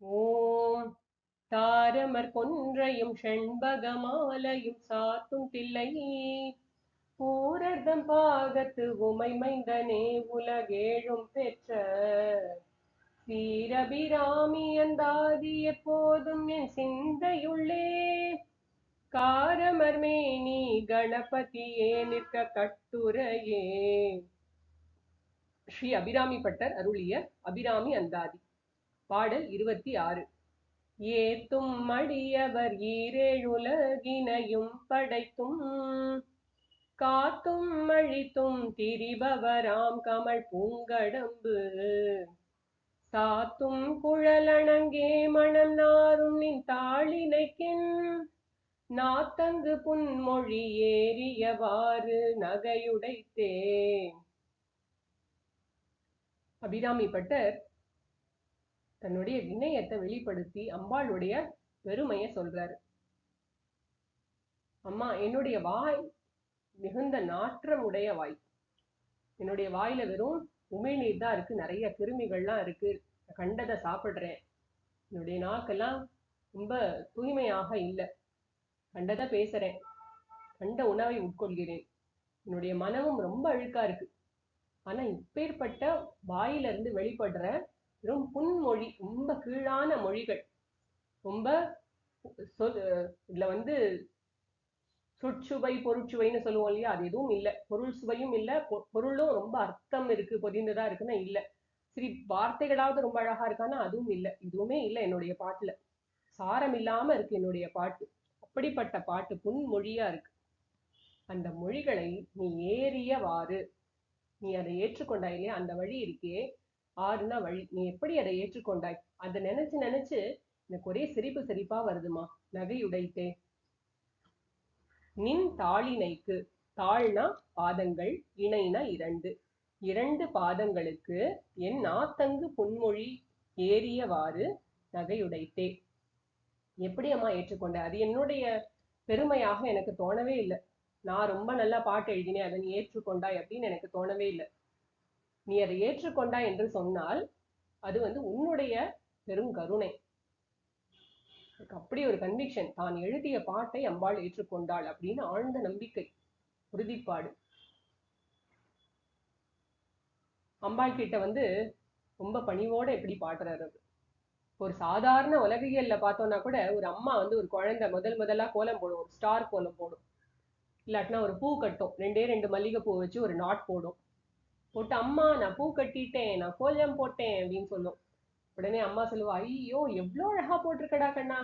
ஓம் தாரமர் கொன்றையும் ஷண்பகமாலையும் சாத்தும் தில்லையே பூரர்தம் பாகத்து உமை மைந்தனே உலகேழும் பெற்ற சீரபிராமி அந்தாதி எப்போதும் என் சிந்தையுள்ளே. காரமர் மேனி கணபதியே நிற்க கட்டுரையே. ஸ்ரீ அபிராமி பட்டர் அருளிய அபிராமி அந்தாதி. பாடல் இருபத்தி ஆறு. ஏத்தும் மடியவர் ஈரேழுலகினையும் படைத்தும் காத்தும் அழித்தும் திரிபவராம் கமல் பூங்கடம்பு. சாத்தும் குழலணங்கே மணம் நாரும் நின் தாளினைக்கின் நாத்தங்கு புன்மொழி ஏறியவாறு நகையுடைத்தே அபிராமி பட்டர் தன்னுடைய விண்ணயத்தை வெளிப்படுத்தி அம்பாளுடைய பெருமைய சொல்றாரு. அம்மா என்னுடைய வாய் மிகுந்த நாற்றமுடைய வாய். என்னுடைய வாயில வெறும் உமிழ்நீர் தான் இருக்கு நிறைய கிருமிகள்லாம் இருக்கு. கண்டதை சாப்பிடுறேன். என்னுடைய நாக்கெல்லாம் ரொம்ப தூய்மையாக இல்லை. கண்டதை பேசுறேன். கண்ட உணவை உட்கொள்கிறேன். என்னுடைய மனமும் ரொம்ப அழுக்கா இருக்கு. ஆனா இப்பேற்பட்ட வாயிலிருந்து வெளிப்படுற வெறும் புன்மொழி ரொம்ப கீழான மொழிகள். ரொம்ப சொல் இதுல வந்து சொற்சுவை பொருட்சுவைன்னு சொல்லுவோம் இல்லையா? அது எதுவும் இல்லை. பொருள் சுவையும் இல்லை. பொருளும் ரொம்ப அர்த்தம் இருக்கு பொதிந்ததா இருக்குன்னா இல்லை. சரி வார்த்தைகளாவது ரொம்ப அழகா இருக்கான்னா அதுவும் இல்லை. இதுவுமே இல்லை என்னுடைய பாட்டுல. சாரம் இல்லாம இருக்கு என்னுடைய பாட்டு. அப்படிப்பட்ட பாட்டு புன்மொழியா இருக்கு. அந்த மொழிகளை நீ ஏறியவாறு. நீ அதை ஏற்றுக்கொண்டாய் இல்லையா? அந்த வழி இருக்கே. ஆறுனா வழி. நீ எப்படி அதை ஏற்றுக்கொண்டாய்? அதை நினைச்சு நினைச்சு எனக்கு ஒரே சிரிப்பு சிரிப்பா வருதுமா? நகையுடைத்தே நின் தாளினைக்கு தாழ்னா பாதங்கள் இணைனா இரண்டு. இரண்டு பாதங்களுக்கு என் நாத்தங்கு புன்மொழி ஏறியவாறு நகையுடைத்தே எப்படி அம்மா ஏற்றுக்கொண்ட அது என்னுடைய பெருமையாக எனக்கு தோணவே இல்லை. நான் ரொம்ப நல்லா பாட்டு எழுதினேன் அதை நீ ஏற்றுக்கொண்டாய் அப்படின்னு எனக்கு தோணவே இல்லை. நீ அதை ஏற்றுக்கொண்டாய் என்று சொன்னால் அது வந்து உன்னுடைய பெரும் கருணை. அப்படி ஒரு கன்விக்ஷன் தான் எழுதிய பாட்டை அம்பாள் ஏற்றுக்கொண்டாள் அப்படின்னு ஆழ்ந்த நம்பிக்கை உறுதிப்பாடு. அம்பாள் கிட்ட வந்து ரொம்ப பணிவோட எப்படி பாடுறாரு ஒரு சாதாரண உலகியல்ல பார்த்தோம்னா கூட ஒரு அம்மா வந்து ஒரு குழந்தை முதல் முதலா கோலம் போடும் ஒரு ஸ்டார் கோலம் போடும். இல்லாட்டினா ஒரு பூ கட்டும் ரெண்டே ரெண்டு மல்லிகை பூ வச்சு ஒரு நாட் போடும். போட்டு அம்மா நான் பூ கட்டிட்டேன் நான் கோலம் போட்டேன் அப்படின்னு சொல்லும் உடனே அம்மா சொல்லுவா ஐயோ எவ்வளோ அழகா போட்டிருக்கடா கண்ணா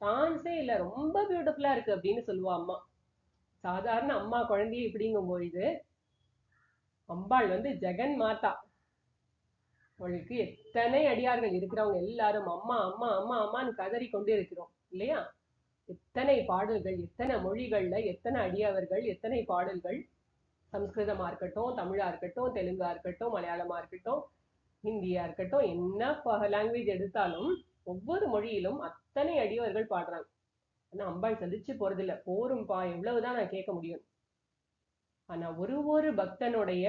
சான்ஸே இல்லை ரொம்ப பியூட்டிஃபுல்லா இருக்கு அப்படின்னு சொல்லுவா அம்மா. சாதாரண அம்மா குழந்தைய இப்படிங்கும் பொழுது அம்பாள் வந்து ஜெகன் மாதா. அவளுக்கு எத்தனை அடியார்கள் இருக்கிறவங்க எல்லாரும் அம்மா அம்மா அம்மா அம்மான்னு கதறி கொண்டு இருக்கிறோம் இல்லையா? எத்தனை பாடல்கள் எத்தனை மொழிகள்ல எத்தனை அடியவர்கள் எத்தனை பாடல்கள் சம்ஸ்கிருதமாக இருக்கட்டும் தமிழாக இருக்கட்டும் தெலுங்காக இருக்கட்டும் மலையாளமாக இருக்கட்டும் ஹிந்தியாக இருக்கட்டும் என்ன லாங்குவேஜ் எடுத்தாலும் ஒவ்வொரு மொழியிலும் அத்தனை அடியவர்கள் பாடுறாங்க. ஆனால் அம்பாள் சலிச்சு போகிறதில்ல போரும்பா எவ்வளவுதான் நான் கேட்க முடியும். ஆனால் ஒரு ஒரு பக்தனுடைய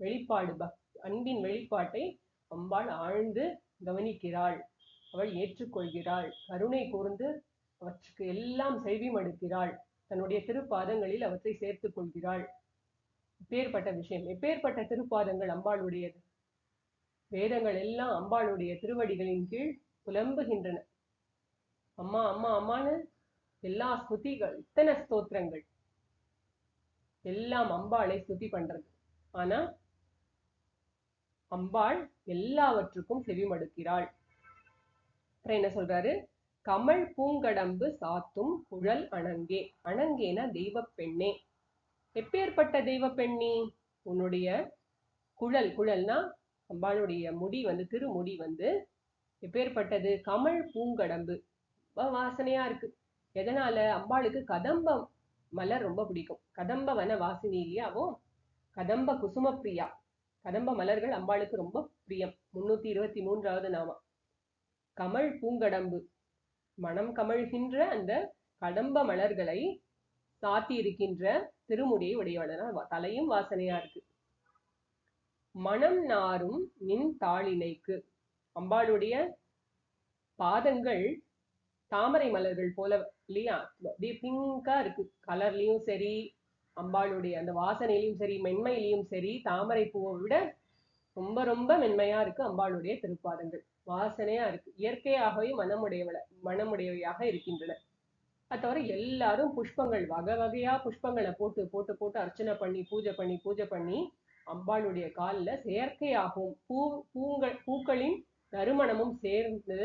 வெளிப்பாடு பக் அன்பின் வெளிப்பாட்டை அம்பாள் ஆழ்ந்து கவனிக்கிறாள். அவள் ஏற்றுக்கொள்கிறாள். கருணை கூர்ந்து அவற்றுக்கு எல்லாம் செவி மடுக்கிறாள். தன்னுடைய திருப்பாதங்களில் அவற்றை சேர்த்துக் கொள்கிறாள். எப்பேற்பட்ட விஷயம் எப்பேற்பட்ட திருப்பாதங்கள் அம்பாளுடையது. வேதங்கள் எல்லாம் அம்பாளுடைய திருவடிகளின் கீழ் புலம்புகின்றன. அம்மா அம்மா அம்மான்னு எல்லா ஸ்துதிகள் இத்தனை ஸ்தோத்திரங்கள். எல்லாம் அம்பாளை ஸ்துதி பண்றது. ஆனா அம்பாள் எல்லாவற்றுக்கும் செவிமடுக்கிறாள். அப்புறம் என்ன சொல்றாரு? கமல் பூங்கடம்பு சாத்தும் குழல் அணங்கே. அணங்கேன தெய்வ பெண்ணே. எப்பேற்பட்ட தெய்வ பெண்ணி? உன்னுடைய குழல் குழல்னா அம்பாளுடைய முடி வந்து திருமுடி வந்து எப்பேற்பட்டது? கமல் பூங்கடம்பு. ரொம்ப வாசனையா இருக்கு. எதனால? அம்பாளுக்கு கதம்பம் மலர் ரொம்ப பிடிக்கும். கதம்ப வன வாசினி இல்லையாவோ? கதம்ப குசும பிரியா கதம்ப மலர்கள் அம்பாளுக்கு ரொம்ப பிரியம். முன்னூத்தி இருபத்தி மூன்றாவது நாமம். கமல் பூங்கடம்பு. மனம் கமழ்கின்ற அந்த கடம்ப மலர்களை சாத்தி இருக்கின்ற திருமுடியை உடையவளனா தலையும் வாசனையா இருக்கு. மனம் நாரும் நின் தாளினைக்கு அம்பாளுடைய பாதங்கள் தாமரை மலர்கள் போல இல்லையா? அப்படியே பிங்கா இருக்கு. கலர்லயும் சரி அம்பாளுடைய அந்த வாசனையிலையும் சரி மென்மையிலையும் சரி தாமரை பூவை விட ரொம்ப ரொம்ப மென்மையா இருக்கு அம்பாளுடைய திருப்பாதங்கள். வாசனையா இருக்கு. இயற்கையாகவே மனமுடையவள மனமுடையவையாக இருக்கின்றன. அது தவிர எல்லாரும் புஷ்பங்கள் வகை வகையா புஷ்பங்களை போட்டு போட்டு போட்டு அர்ச்சனை பண்ணி பூஜை பண்ணி பூஜை பண்ணி அம்பாளுடைய காலில் செயற்கையாகும் பூ பூங்கள் பூக்களின் நறுமணமும் சேர்ந்து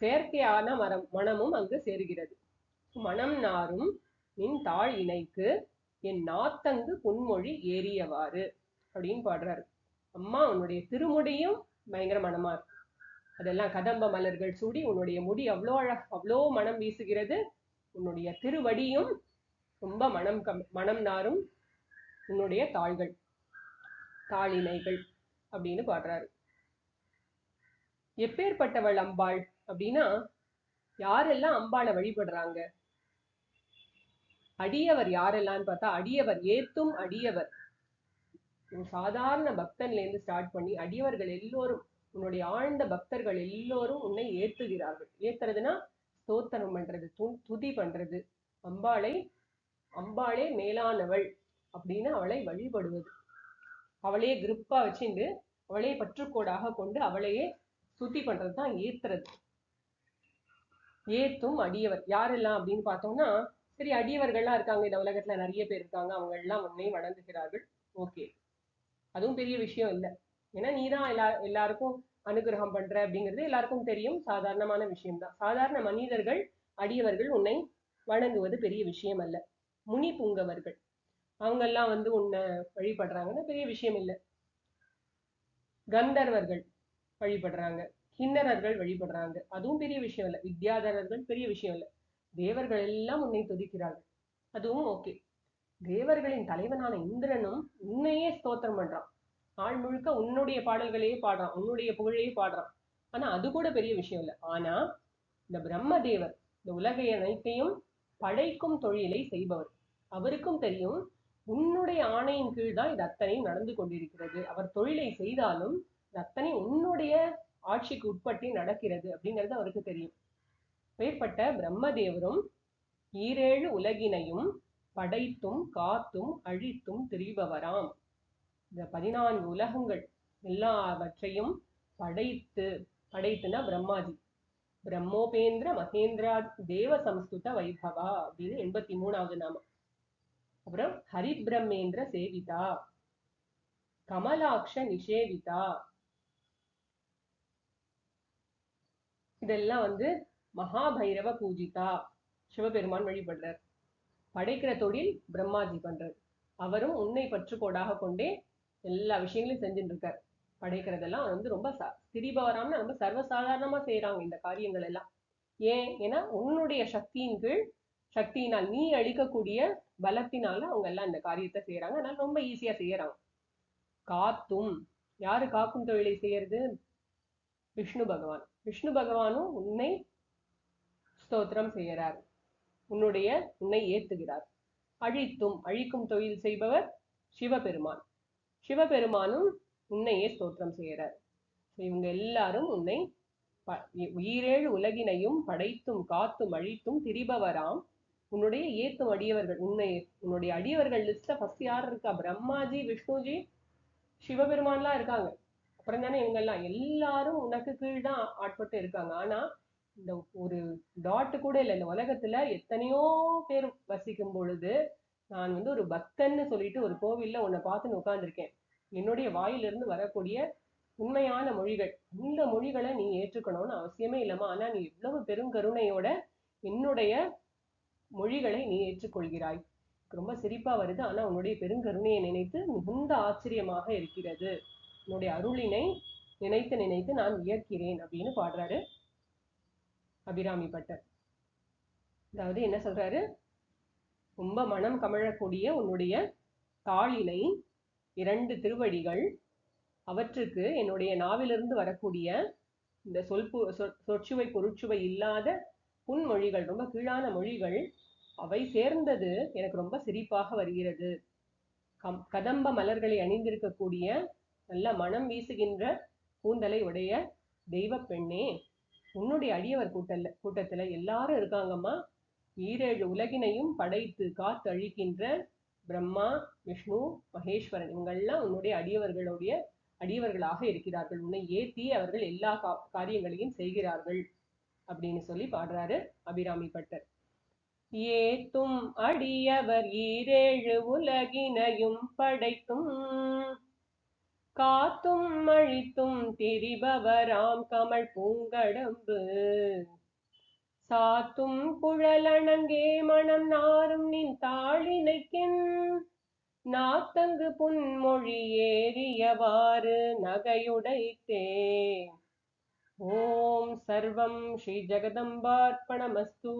செயற்கையான மரம் மனமும் அங்கு சேருகிறது. மனம் நாரும் நின் தாழ் இணைக்கு என் நாத்தங்கு புன்மொழி ஏறியவாறு அப்படின்னு பாடுறாரு. அம்மா உன்னுடைய திருமுடியும் பயங்கர மனமா இருக்கு. அதெல்லாம் கதம்ப மலர்கள் சூடி உன்னுடைய முடி அவ்வளோ அழ அவ்வளோ மனம் வீசுகிறது. உன்னுடைய திருவடியும் ரொம்ப மனம் கம் மனம் நாரும் உன்னுடைய தாள்கள் தாளினைகள் அப்படின்னு பாடுறாரு. எப்பேற்பட்டவள் அம்பாள் அப்படின்னா யாரெல்லாம் அம்பாளை வழிபடுறாங்க? அடியவர் யாரெல்லாம் பார்த்தா அடியவர் ஏத்தும் அடியவர். சாதாரண பக்தன்ல இருந்து ஸ்டார்ட் பண்ணி அடியவர்கள் எல்லோரும் உன்னுடைய ஆழ்ந்த பக்தர்கள் எல்லோரும் உன்னை ஏத்துகிறார்கள். ஏத்துறதுன்னா ஸ்தோத்திரம் பண்றது து- துதி பண்றது. அம்பாளை அம்பாளே மேலானவள் அப்படின்னு அவளை வழிபடுவது. அவளையே கிரிப்பா வச்சுண்டு அவளையே பற்றுக்கோடாக கொண்டு அவளையே சுத்தி பண்றது தான் ஏத்துறது. ஏத்தும் அடியவர். யாரெல்லாம் அப்படின்னு பார்த்தோம்னா சரி அடியவர்கள்லாம் இருக்காங்க. இந்த உலகத்துல நிறைய பேர் இருக்காங்க. அவங்க எல்லாம் உன்னை வணங்குகிறார்கள். ஓகே. அதுவும் பெரிய விஷயம் இல்லை. ஏன்னா நீ தான் எல்லா எல்லாருக்கும் அனுகிரகம் பண்ற அப்படிங்கிறது எல்லாருக்கும் தெரியும். சாதாரணமான விஷயம்தான். சாதாரண மனிதர்கள் அடியவர்கள் உன்னை வணங்குவது பெரிய விஷயம் அல்ல. முனி புங்கவர்கள். அவங்கெல்லாம் வந்து உன்னை வழிபடுறாங்கன்னா பெரிய விஷயம் இல்லை. கந்தர்வர்கள் வழிபடுறாங்க. கிண்ணறர்கள் வழிபடுறாங்க. அதுவும் பெரிய விஷயம் இல்லை. வித்யாதரர்கள் பெரிய விஷயம் இல்லை. தேவர்கள் எல்லாம் உன்னை துதிக்கிறார்கள் அதுவும் ஓகே தேவர்களின் தலைவனான இந்திரனும் உன்னையே ஸ்தோத்திரம் பண்றான். நாள் முழுக்க உன்னுடைய பாடல்களையே பாடுறான் உன்னுடைய புகழையே பாடுறான். ஆனா அது கூட பெரிய விஷயம் இல்லை. ஆனா இந்த பிரம்மதேவர் இந்த உலகை அனைத்தையும் படைக்கும் தொழிலை செய்பவர். அவருக்கும் தெரியும் உன்னுடைய ஆணையின் கீழ் தான் இது அத்தனையும் நடந்து கொண்டிருக்கிறது. அவர் தொழிலை செய்தாலும் இது அத்தனை உன்னுடைய ஆட்சிக்கு உட்பட்டு நடக்கிறது அப்படிங்கிறது அவருக்கு தெரியும். மேற்பட்ட பிரம்மதேவரும் ஈரேழு உலகினையும் படைத்தும் காத்தும் அழித்தும் திரிபவராம். இந்த பதினான்கு உலகங்கள் எல்லாவற்றையும் படைத்து படைத்துனா பிரம்மாஜி. பிரம்மோபேந்திர மகேந்திரா தேவ சம்ஸ்கிருத வைபவா அப்படின்னு எண்பத்தி மூணாவது நாமம். அப்புறம் ஹரிபிரம்மேந்திர சேவிதா. கமலாட்ச நிஷேவிதா. இதெல்லாம் வந்து மகாபைரவ பூஜிதா சிவபெருமான் வழிபடுறார். படைக்கிற தொழில் பிரம்மாஜி பண்றார் அவரும் உன்னை பற்றுக்கோடாக கொண்டே எல்லா விஷயங்களையும் செஞ்சுட்டு இருக்கார் படைக்கிறதெல்லாம் வந்து ரொம்ப ச திரிபவராம்னா ரொம்ப சர்வசாதாரணமாக செய்கிறாங்க இந்த காரியங்கள் எல்லாம். ஏன்? ஏன்னா உன்னுடைய சக்தியின் கீழ் சக்தியினால் நீ அழிக்கக்கூடிய பலத்தினால அவங்க எல்லாம் இந்த காரியத்தை செய்யறாங்க அதனால ரொம்ப ஈஸியா செய்யறாங்க. காத்தும் யாரு காக்கும் தொழிலை செய்யறது? விஷ்ணு பகவான். விஷ்ணு பகவானும் உன்னை ஸ்தோத்திரம் செய்யறார். உன்னுடைய உன்னை ஏத்துகிறார். அழித்தும் அழிக்கும் தொழில் செய்பவர் சிவபெருமான். சிவபெருமானும் உன்னையே ஸ்தோத்திரம் செய்கிறார். இவங்க எல்லாரும் உன்னை ப- உயிரேழு உலகினையும் படைத்தும் காத்தும் அழித்தும் திரிபவராம். உன்னுடைய ஏத்தும் அடியவர்கள் உன்னை உன்னுடைய அடியவர்கள் லிஸ்ட்ல ஃபர்ஸ்ட் யார் இருக்கா? பிரம்மாஜி விஷ்ணுஜி சிவபெருமான்லாம் இருக்காங்க. அப்புறம் தானே இவங்க எல்லாம் எல்லாரும் உனக்கு கீழ் தான் ஆட்பட்டு இருக்காங்க. ஆனா இந்த ஒரு டாட் கூட இல்லை. இந்த உலகத்துல எத்தனையோ பேர் வசிக்கும் பொழுது நான் வந்து ஒரு பக்தன்னு சொல்லிட்டு ஒரு கோவில்ல உன்னை பார்த்துன்னு உட்காந்துருக்கேன் என்னுடைய வாயிலிருந்து வரக்கூடிய உண்மையான மொழிகள் இந்த மொழிகளை நீ ஏற்றுக்கணும்னு அவசியமே இல்லைம்மா. ஆனா நீ இவ்வளவு பெருங்கருணையோட என்னுடைய மொழிகளை நீ ஏற்றுக்கொள்கிறாய். ரொம்ப சிரிப்பா வருது. ஆனா உன்னுடைய பெருங்கருணையை நினைத்து மிகுந்த ஆச்சரியமாக இருக்கிறது. உன்னுடைய அருளினை நினைத்து நினைத்து நான் வியக்கிறேன் அப்படின்னு பாடுறாரு அபிராமி பட்டர். அதாவது என்ன சொல்றாரு? ரொம்ப மனம் கமழக்கூடிய உன்னுடைய தாளினை இரண்டு திருவடிகள் அவற்றுக்கு என்னுடைய நாவிலிருந்து வரக்கூடிய இந்த சொல்பு சொற்- சொற்சுவை பொருட்சுவை இல்லாத புன்மொழிகள் ரொம்ப கீழான மொழிகள் அவை சேர்ந்தது எனக்கு ரொம்ப சிரிப்பாக வருகிறது. கம் கதம்ப மலர்களை அணிந்திருக்கக்கூடிய நல்ல மனம் வீசுகின்ற கூந்தலை உடைய தெய்வ பெண்ணே உன்னுடைய அடியவர் கூட்டல்ல கூட்டத்துல எல்லாரும் இருக்காங்கம்மா. ஈரேழு உலகினையும் படைத்து காத்தழிக்கின்ற பிரம்மா விஷ்ணு மகேஸ்வரன் இவங்கள்லாம் உன்னுடைய அடியவர்களுடைய அடியவர்களாக இருக்கிறார்கள். உன்னை ஏத்தி அவர்கள் எல்லா கா காரியங்களையும் செய்கிறார்கள் அப்படின்னு சொல்லி பாடுறாரு அபிராமி பட்டர். ஏத்தும் அடியவர் ஈரேழு உலகினையும் படைத்தும் காத்தும் அழித்தும் திரிபவராம் கமல் பூங்கடம்பு. சாத்தும் குழலணங்கே மனம் நாரும் நின் தாளினைக்கின் நாத்தங்கு புன்மொழி ஏறியவாறு நகையுடைத்தே ஓம் சர்வம் ஸ்ரீ ஜெகதம்பார்ப்பணமஸ்தூ